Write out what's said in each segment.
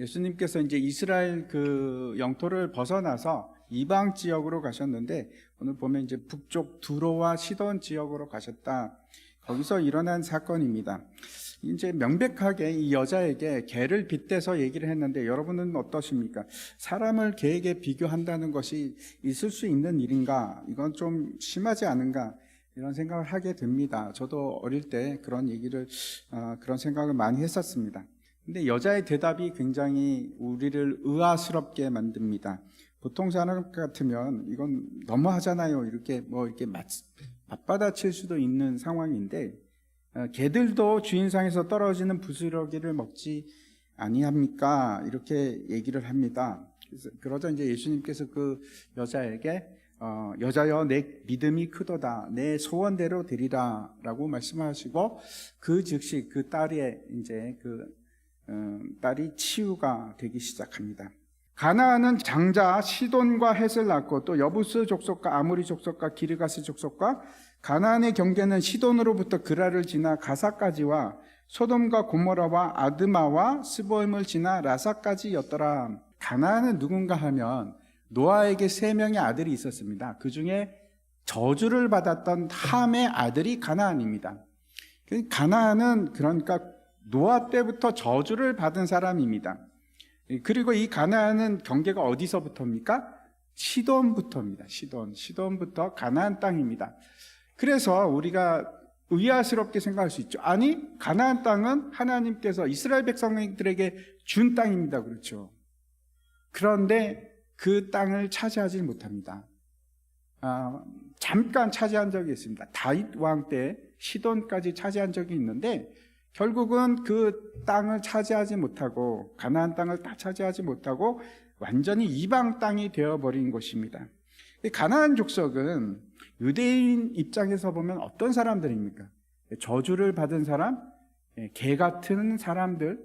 예수님께서 이제 이스라엘 그 영토를 벗어나서 이방 지역으로 가셨는데 오늘 보면 이제 북쪽 두로와 시돈 지역으로 가셨다. 거기서 일어난 사건입니다. 이제 명백하게 이 여자에게 개를 빗대서 얘기를 했는데 여러분은 어떠십니까? 사람을 개에게 비교한다는 것이 있을 수 있는 일인가? 이건 좀 심하지 않은가? 이런 생각을 하게 됩니다. 저도 어릴 때 그런 얘기를 아, 그런 생각을 많이 했었습니다. 근데 여자의 대답이 굉장히 우리를 의아스럽게 만듭니다. 보통 사람 같으면 이건 너무하잖아요. 이렇게 뭐 이렇게 맞, 맞받아칠 수도 있는 상황인데 어, 개들도 주인상에서 떨어지는 부스러기를 먹지 아니합니까? 이렇게 얘기를 합니다. 그러자 이제 예수님께서 그 여자에게 어, 여자여 내 믿음이 크도다 내 소원대로 되리라라고 말씀하시고 그 즉시 그 딸의 이제 그 어, 딸이 치유가 되기 시작합니다. 가나안은 장자 시돈과 헷을 낳고 또 여부스 족속과 아모리 족속과 기르가스 족속과 가나안의 경계는 시돈으로부터 그라를 지나 가사까지와 소돔과 고모라와 아드마와 스보임을 지나 라사까지였더라. 가나안은 누군가 하면 노아에게 세 명의 아들이 있었습니다. 그 중에 저주를 받았던 함의 아들이 가나안입니다. 가나안은 그러니까 노아 때부터 저주를 받은 사람입니다. 그리고 이 가나안은 경계가 어디서부터입니까? 시돈부터입니다. 시돈. 시돈부터 가나안 땅입니다. 그래서 우리가 의아스럽게 생각할 수 있죠. 아니, 가나안 땅은 하나님께서 이스라엘 백성들에게 준 땅입니다. 그렇죠. 그런데 그 땅을 차지하지 못합니다. 아, 잠깐 차지한 적이 있습니다. 다윗 왕 때 시돈까지 차지한 적이 있는데 결국은 그 땅을 차지하지 못하고 가나안 땅을 다 차지하지 못하고 완전히 이방 땅이 되어버린 것입니다. 가나안 족속은 유대인 입장에서 보면 어떤 사람들입니까? 저주를 받은 사람, 예, 개 같은 사람들,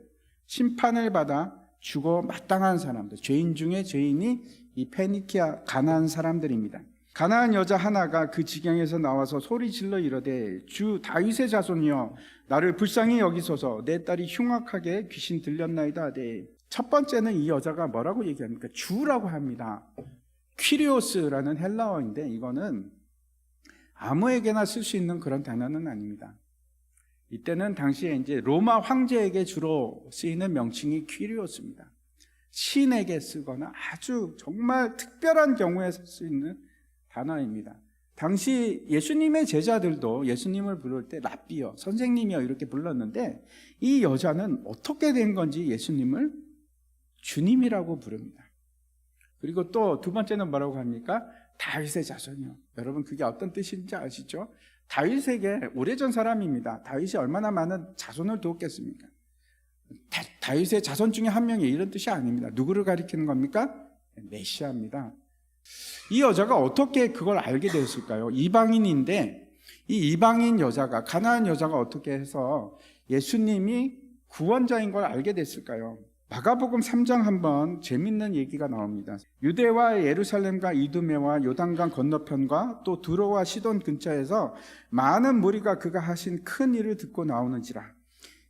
심판을 받아 죽어 마땅한 사람들, 죄인 중에 죄인이 이 페니키아 가나안 사람들입니다. 가나안 여자 하나가 그 지경에서 나와서 소리 질러 이르되 주 다윗의 자손이여 나를 불쌍히 여기소서 내 딸이 흉악하게 귀신 들렸나이다 하되 첫 번째는 이 여자가 뭐라고 얘기합니까? 주라고 합니다. 퀴리오스라는 헬라어인데 이거는 아무에게나 쓸 수 있는 그런 단어는 아닙니다. 이때는 당시에 이제 로마 황제에게 주로 쓰이는 명칭이 퀴리오스입니다. 신에게 쓰거나 아주 정말 특별한 경우에 쓸 수 있는 단어입니다. 당시 예수님의 제자들도 예수님을 부를 때 랍비여, 선생님이여 이렇게 불렀는데 이 여자는 어떻게 된 건지 예수님을 주님이라고 부릅니다. 그리고 또 두 번째는 뭐라고 합니까? 다윗의 자손이요. 여러분 그게 어떤 뜻인지 아시죠? 다윗에게 오래전 사람입니다. 다윗이 얼마나 많은 자손을 두었겠습니까? 다, 윗의 자손 중에 한 명이 이런 뜻이 아닙니다. 누구를 가리키는 겁니까? 메시아입니다. 이 여자가 어떻게 그걸 알게 되었을까요? 이방인인데 이 이방인 여자가 가나안 여자가 어떻게 해서 예수님이 구원자인 걸 알게 됐을까요? 마가복음 3장 한번 재밌는 얘기가 나옵니다. 유대와 예루살렘과 이두메와 요단강 건너편과 또 두로와 시돈 근처에서 많은 무리가 그가 하신 큰 일을 듣고 나오는지라.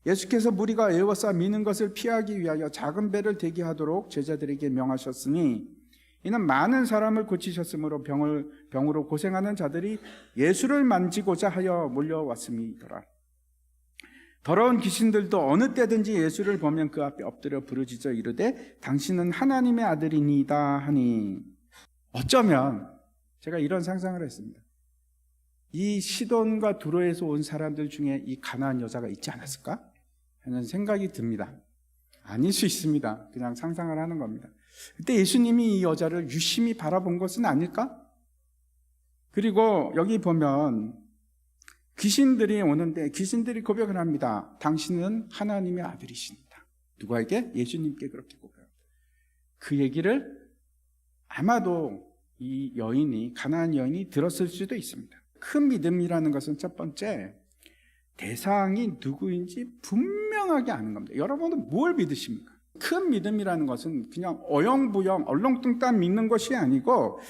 예수께서 무리가 에워싸 미는 것을 피하기 위하여 작은 배를 대기하도록 제자들에게 명하셨으니 이는 많은 사람을 고치셨으므로 병을 병으로 고생하는 자들이 예수를 만지고자 하여 몰려왔음이더라. 더러운 귀신들도 어느 때든지 예수를 보면 그 앞에 엎드려 부르짖어 이르되 당신은 하나님의 아들이니다 하니 어쩌면 제가 이런 상상을 했습니다. 이 시돈과 두로에서 온 사람들 중에 이 가나안 여자가 있지 않았을까 하는 생각이 듭니다. 아닐 수 있습니다. 그냥 상상을 하는 겁니다. 그때 예수님이 이 여자를 유심히 바라본 것은 아닐까? 그리고 여기 보면 귀신들이 오는데 귀신들이 고백을 합니다. 당신은 하나님의 아들이십니다. 누구에게? 예수님께 그렇게 고백합니다. 그 얘기를 아마도 이 여인이 가나안 여인이 들었을 수도 있습니다. 큰 믿음이라는 것은 첫 번째 대상이 누구인지 분명하게 아는 겁니다. 여러분은 뭘 믿으십니까? 큰 믿음이라는 것은 그냥 어영부영 얼렁뚱땅 믿는 것이 아니고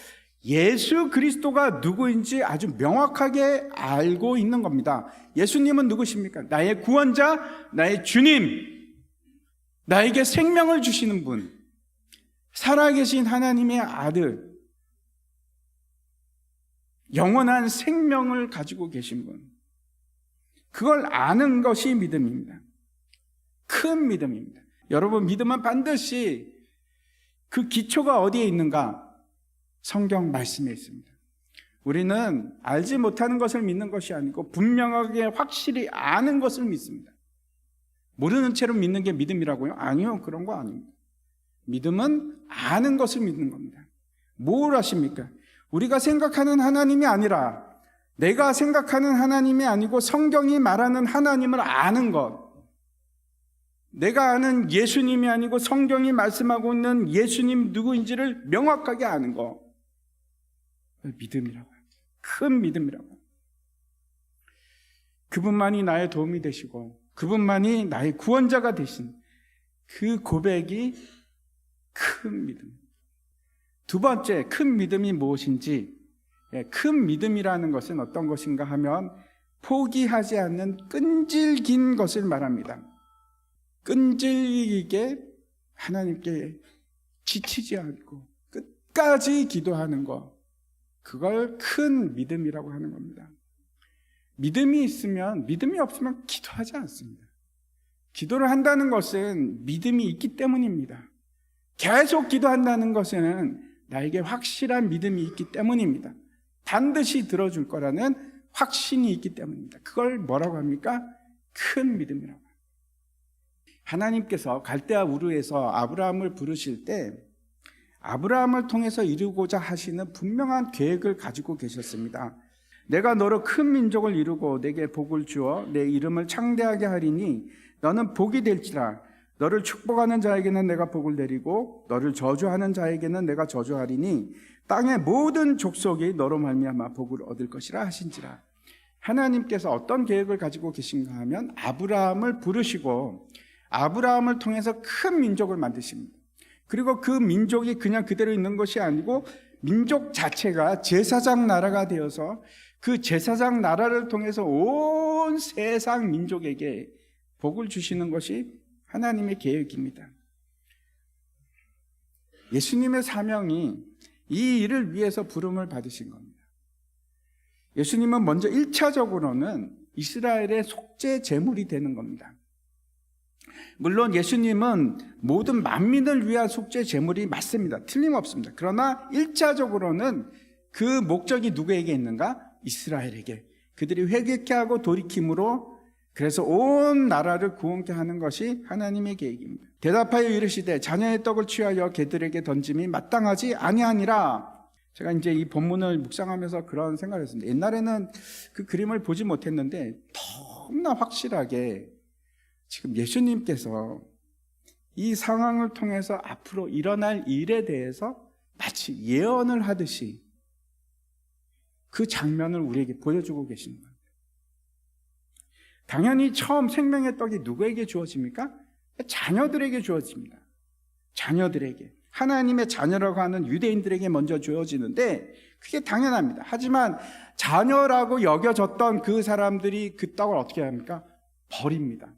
예수 그리스도가 누구인지 아주 명확하게 알고 있는 겁니다. 예수님은 누구십니까? 나의 구원자, 나의 주님. 나에게 생명을 주시는 분, 살아계신 하나님의 아들, 영원한 생명을 가지고 계신 분. 그걸 아는 것이 믿음입니다. 큰 믿음입니다. 여러분, 믿음은 반드시 그 기초가 어디에 있는가? 성경 말씀에 있습니다. 우리는 알지 못하는 것을 믿는 것이 아니고 분명하게 확실히 아는 것을 믿습니다. 모르는 채로 믿는 게 믿음이라고요? 아니요, 그런 거 아닙니다. 믿음은 아는 것을 믿는 겁니다. 뭘 아십니까? 우리가 생각하는 하나님이 아니라 내가 생각하는 하나님이 아니고 성경이 말하는 하나님을 아는 것. 내가 아는 예수님이 아니고 성경이 말씀하고 있는 예수님 누구인지를 명확하게 아는 것. 믿음이라고. 큰 믿음이라고. 그분만이 나의 도움이 되시고 그분만이 나의 구원자가 되신 그 고백이 큰 믿음. 두 번째, 큰 믿음이 무엇인지, 예, 큰 믿음이라는 것은 어떤 것인가 하면 포기하지 않는 끈질긴 것을 말합니다. 끈질기게 하나님께 지치지 않고 끝까지 기도하는 것. 그걸 큰 믿음이라고 하는 겁니다. 믿음이 있으면, 믿음이 없으면 기도하지 않습니다. 기도를 한다는 것은 믿음이 있기 때문입니다. 계속 기도한다는 것은 나에게 확실한 믿음이 있기 때문입니다. 반드시 들어줄 거라는 확신이 있기 때문입니다. 그걸 뭐라고 합니까? 큰 믿음이라고. 하나님께서 갈대아 우르에서 아브라함을 부르실 때 아브라함을 통해서 이루고자 하시는 분명한 계획을 가지고 계셨습니다. 내가 너로 큰 민족을 이루고 내게 복을 주어 내 이름을 창대하게 하리니 너는 복이 될지라 너를 축복하는 자에게는 내가 복을 내리고 너를 저주하는 자에게는 내가 저주하리니 땅의 모든 족속이 너로 말미암아 복을 얻을 것이라 하신지라. 하나님께서 어떤 계획을 가지고 계신가 하면 아브라함을 부르시고 아브라함을 통해서 큰 민족을 만드십니다. 그리고 그 민족이 그냥 그대로 있는 것이 아니고 민족 자체가 제사장 나라가 되어서 그 제사장 나라를 통해서 온 세상 민족에게 복을 주시는 것이 하나님의 계획입니다. 예수님의 사명이 이 일을 위해서 부름을 받으신 겁니다. 예수님은 먼저 1차적으로는 이스라엘의 속죄 제물이 되는 겁니다. 물론 예수님은 모든 만민을 위한 속죄 제물이 맞습니다. 틀림없습니다. 그러나 1차적으로는 그 목적이 누구에게 있는가? 이스라엘에게. 그들이 회개케 하고 돌이킴으로 그래서 온 나라를 구원케 하는 것이 하나님의 계획입니다. 대답하여 이르시되 자녀의 떡을 취하여 개들에게 던짐이 마땅하지 아니하니라. 제가 이제 이 본문을 묵상하면서 그런 생각을 했습니다. 옛날에는 그 그림을 보지 못했는데 너무나 확실하게 지금 예수님께서 이 상황을 통해서 앞으로 일어날 일에 대해서 마치 예언을 하듯이 그 장면을 우리에게 보여주고 계시는 거예요. 당연히 처음 생명의 떡이 누구에게 주어집니까? 자녀들에게 주어집니다. 자녀들에게. 하나님의 자녀라고 하는 유대인들에게 먼저 주어지는데 그게 당연합니다. 하지만 자녀라고 여겨졌던 그 사람들이 그 떡을 어떻게 합니까? 버립니다.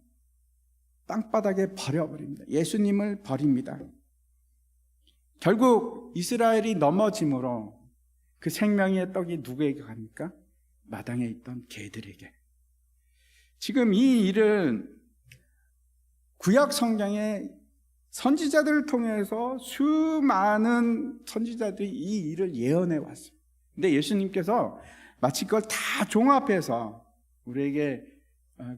땅바닥에 버려버립니다. 예수님을 버립니다. 결국 이스라엘이 넘어짐으로 그 생명의 떡이 누구에게 갑니까? 마당에 있던 개들에게. 지금 이 일은 구약 성경의 선지자들을 통해서 수많은 선지자들이 이 일을 예언해 왔습니다. 근데 예수님께서 마치 그걸 다 종합해서 우리에게 어,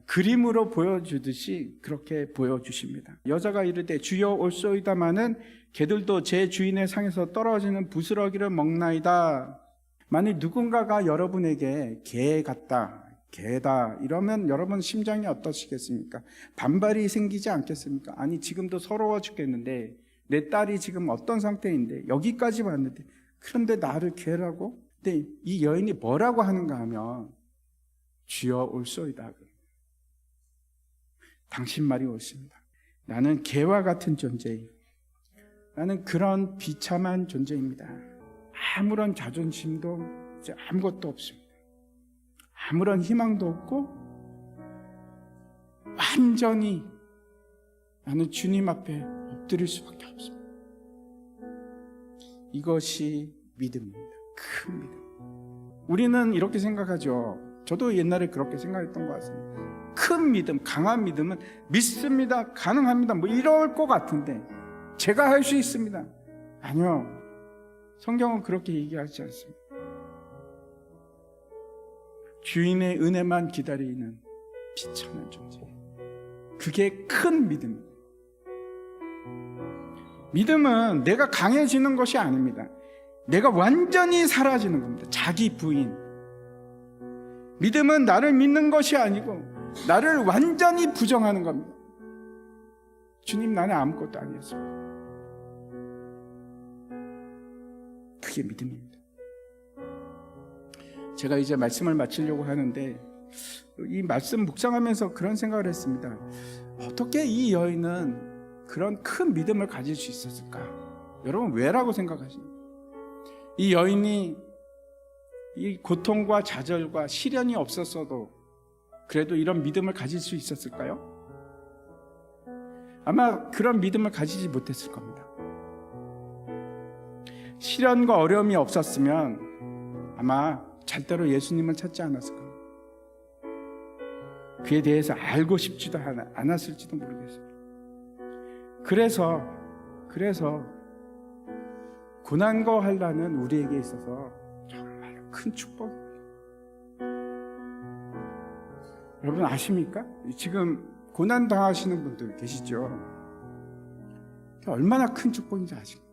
그림으로 보여주듯이 그렇게 보여주십니다. 여자가 이르되 주여 올소이다마는 개들도 제 주인의 상에서 떨어지는 부스러기를 먹나이다. 만일 누군가가 여러분에게 개 같다, 개다 이러면 여러분 심장이 어떠시겠습니까? 반발이 생기지 않겠습니까? 아니 지금도 서러워 죽겠는데 내 딸이 지금 어떤 상태인데 여기까지 왔는데 그런데 나를 개라고? 근데 이 여인이 뭐라고 하는가 하면 주여 올소이다. 당신 말이 옳습니다. 나는 개와 같은 존재예요. 나는 그런 비참한 존재입니다. 아무런 자존심도 아무것도 없습니다. 아무런 희망도 없고 완전히 나는 주님 앞에 엎드릴 수밖에 없습니다. 이것이 믿음입니다. 큰 믿음. 우리는 이렇게 생각하죠. 저도 옛날에 그렇게 생각했던 것 같습니다. 큰 믿음, 강한 믿음은 믿습니다, 가능합니다, 뭐 이럴 것 같은데 제가 할 수 있습니다. 아니요. 성경은 그렇게 얘기하지 않습니다. 주인의 은혜만 기다리는 비천한 존재. 그게 큰 믿음입니다. 믿음은 내가 강해지는 것이 아닙니다. 내가 완전히 사라지는 겁니다. 자기 부인. 믿음은 나를 믿는 것이 아니고 나를 완전히 부정하는 겁니다. 주님 나는 아무것도 아니었습니다. 그게 믿음입니다. 제가 이제 말씀을 마치려고 하는데 이 말씀 묵상하면서 그런 생각을 했습니다. 어떻게 이 여인은 그런 큰 믿음을 가질 수 있었을까? 여러분 왜라고 생각하십니까? 이 여인이 이 고통과 좌절과 시련이 없었어도 그래도 이런 믿음을 가질 수 있었을까요? 아마 그런 믿음을 가지지 못했을 겁니다. 시련과 어려움이 없었으면 아마 절대로 예수님을 찾지 않았을 겁니다. 그에 대해서 알고 싶지도 않- 않았을지도 모르겠어요. 그래서 그래서 고난과 환란은 우리에게 있어서 정말 큰 축복. 여러분 아십니까? 지금 고난 당하시는 분들 계시죠? 얼마나 큰 축복인지 아십니까?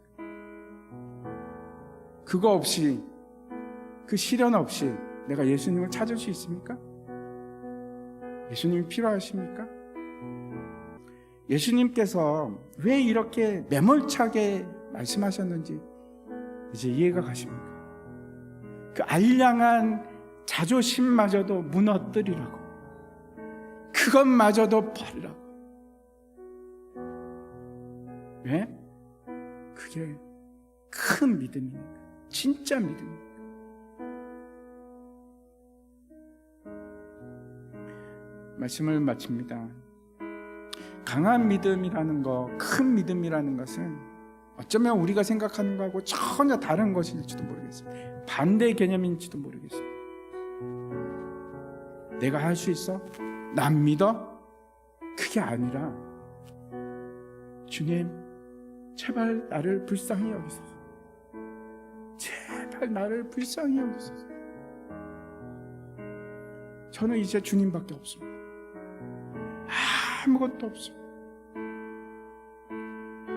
그거 없이 그 시련 없이 내가 예수님을 찾을 수 있습니까? 예수님이 필요하십니까? 예수님께서 왜 이렇게 매몰차게 말씀하셨는지 이제 이해가 가십니까? 그 알량한 자존심마저도 무너뜨리라고 그것마저도 버리라고 왜? 그게 큰 믿음입니다. 진짜 믿음입니다. 말씀을 마칩니다. 강한 믿음이라는 거, 큰 믿음이라는 것은 어쩌면 우리가 생각하는 거하고 전혀 다른 것일지도 모르겠습니다. 반대 개념인지도 모르겠습니다. 내가 할 수 있어? 난 믿어? 그게 아니라 주님, 제발 나를 불쌍히 여기소서. 제발 나를 불쌍히 여기소서. 저는 이제 주님밖에 없습니다. 아무것도 없습니다.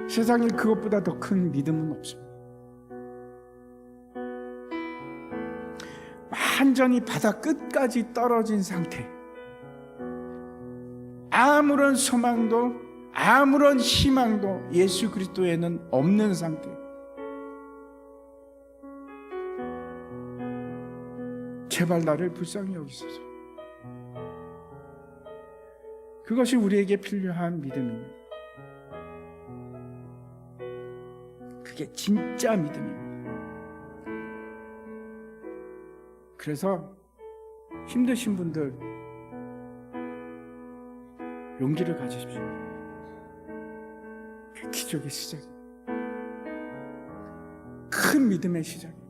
세상에 그것보다 더 큰 믿음은 없습니다. 완전히 바다 끝까지 떨어진 상태. 아무런 소망도 아무런 희망도 예수 그리스도에는 없는 상태. 제발 나를 불쌍히 여기소서. 그것이 우리에게 필요한 믿음입니다. 그게 진짜 믿음입니다. 그래서 힘드신 분들 용기를 가지십시오. 그 기적의 시작입니다. 큰 믿음의 시작입니다.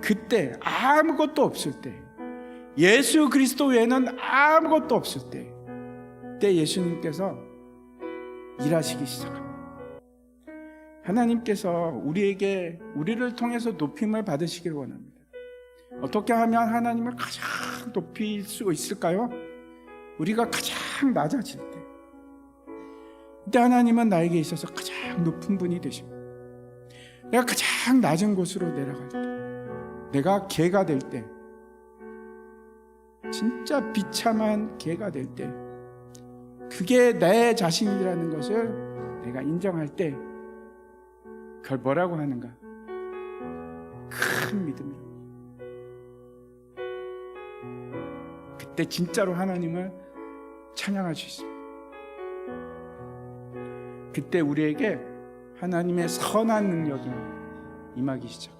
그때 아무것도 없을 때 예수 그리스도 외에는 아무것도 없을 때, 때 예수님께서 일하시기 시작합니다. 하나님께서 우리에게 우리를 통해서 높임을 받으시길 원합니다. 어떻게 하면 하나님을 가장 높일 수 있을까요? 우리가 가장 낮아질 때. 그때 하나님은 나에게 있어서 가장 높은 분이 되십니다. 내가 가장 낮은 곳으로 내려갈 때, 내가 개가 될 때, 진짜 비참한 개가 될 때, 그게 내 자신이라는 것을 내가 인정할 때, 그걸 뭐라고 하는가? 큰 믿음이라고. 그때 진짜로 하나님을 찬양할 수 있습니다. 그때 우리에게 하나님의 선한 능력이 임하기 시작.